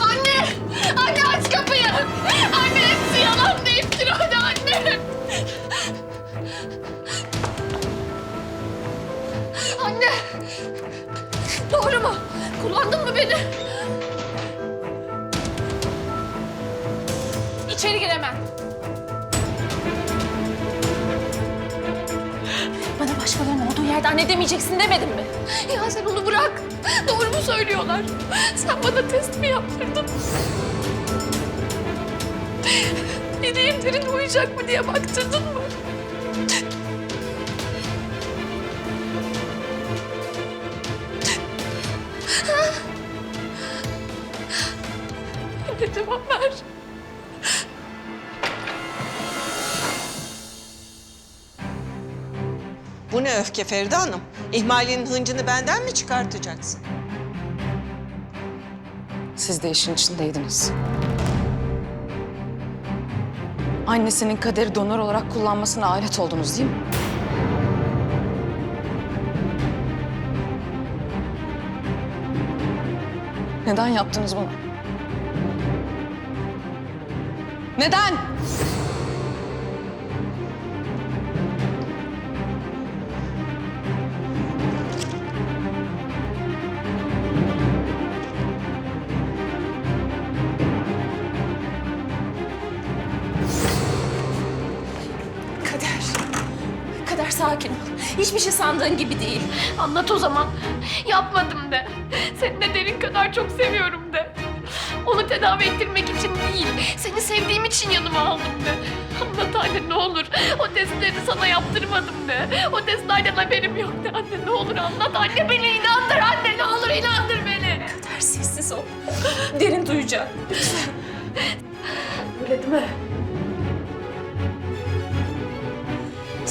Anne! Anne aç kapıyı! Anne hepsi yalan deyip duruyordu anne! Anne! Doğru mu? Kullandın mı beni? İçeri gir hemen. Bana başkalarının olduğu yerde anne demeyeceksin demedim mi? Ya sen onu bırak. Doğru mu söylüyorlar? Sen bana test mi yaptırdın? Dediğin derin uyuyacak mı diye baktırdın mı? Ne cevap ver? Bu ne öfke Feride Hanım? İhmalinin hıncını benden mi çıkartacaksın? Siz de işin içindeydiniz. Annesinin kaderi donör olarak kullanmasına alet oldunuz değil mi? Neden yaptınız bunu? Neden? Sakin ol. Hiçbir şey sandığın gibi değil. Anlat o zaman. Yapmadım de. Seni de derin kadar çok seviyorum de. Onu tedavi ettirmek için değil, seni sevdiğim için yanıma aldım de. Anlat anne ne olur. O testleri sana yaptırmadım de. O testlerden haberim yok de. Anne ne olur anlat. Anne beni inandır anne ne olur inandır beni. Kader sessiz ol. Derin duyacak. Öyle değil mi?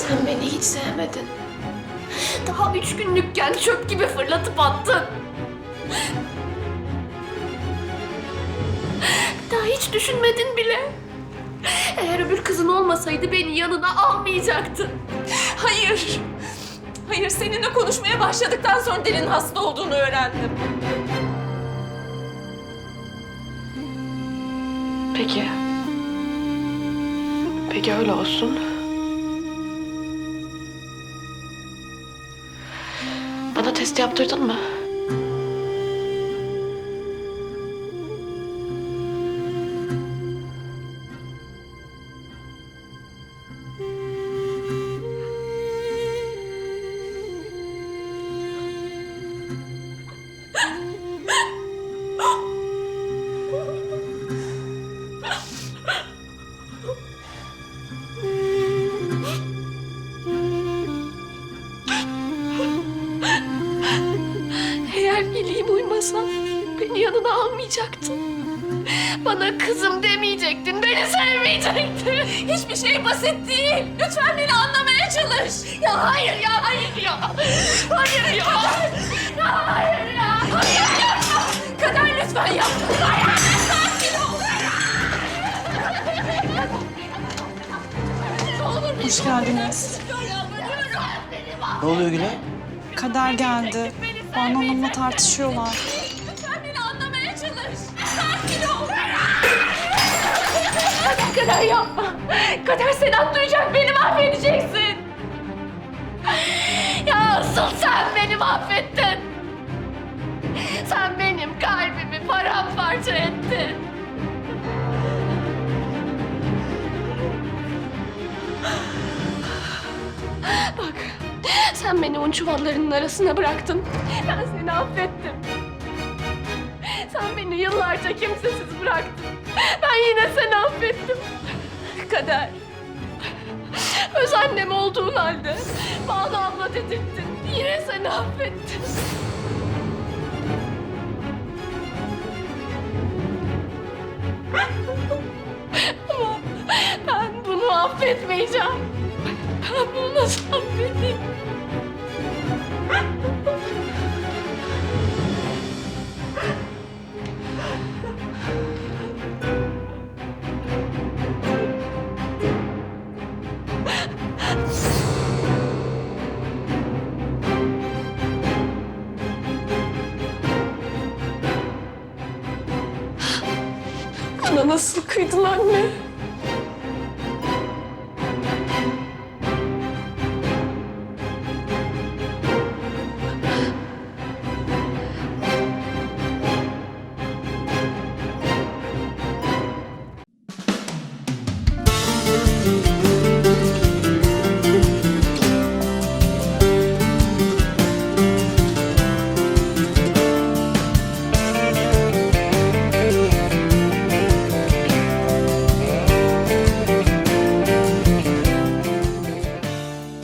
Sen beni hiç sevmedin. Daha üç günlükken çöp gibi fırlatıp attın. Daha hiç düşünmedin bile. Eğer öbür kızın olmasaydı beni yanına almayacaktın. Hayır. Hayır seninle konuşmaya başladıktan sonra Derin hasta olduğunu öğrendim. Peki. Peki öyle olsun. Test yaptırdın mı? Uymasa beni yanına almayacaktın. Bana kızım demeyecektin, beni sevmeyecektin. Hiçbir şey basit değil. Lütfen beni anlamaya çalış. Ya hayır ya, hayır ya. Hayır ya. Ya hayır ya. Hayır ya. Kader lütfen yapma. Hayır, sakin ol. Ne olur Hoş geldiniz. Ne oluyor Güle? Kader geldi. Banu Hanım'la tartışıyorlar. Sakin ol. Kader yapma. Kader Sedat duyacak, beni mahvedeceksin. Ya asıl sen beni mahvettin. Sen benim kalbimi paramparça ettin. Bak, sen beni un çuvallarının arasına bıraktın. Ben seni affettim. Sen beni yıllarca kimsesiz bıraktın. Ben yine seni affettim. Kader. Öz annem olduğun halde Banu abla dedirttin. Yine seni affettim. Ama ben bunu affetmeyeceğim. Ben bunu nasıl affedeyim? Bana nasıl kıydın anne?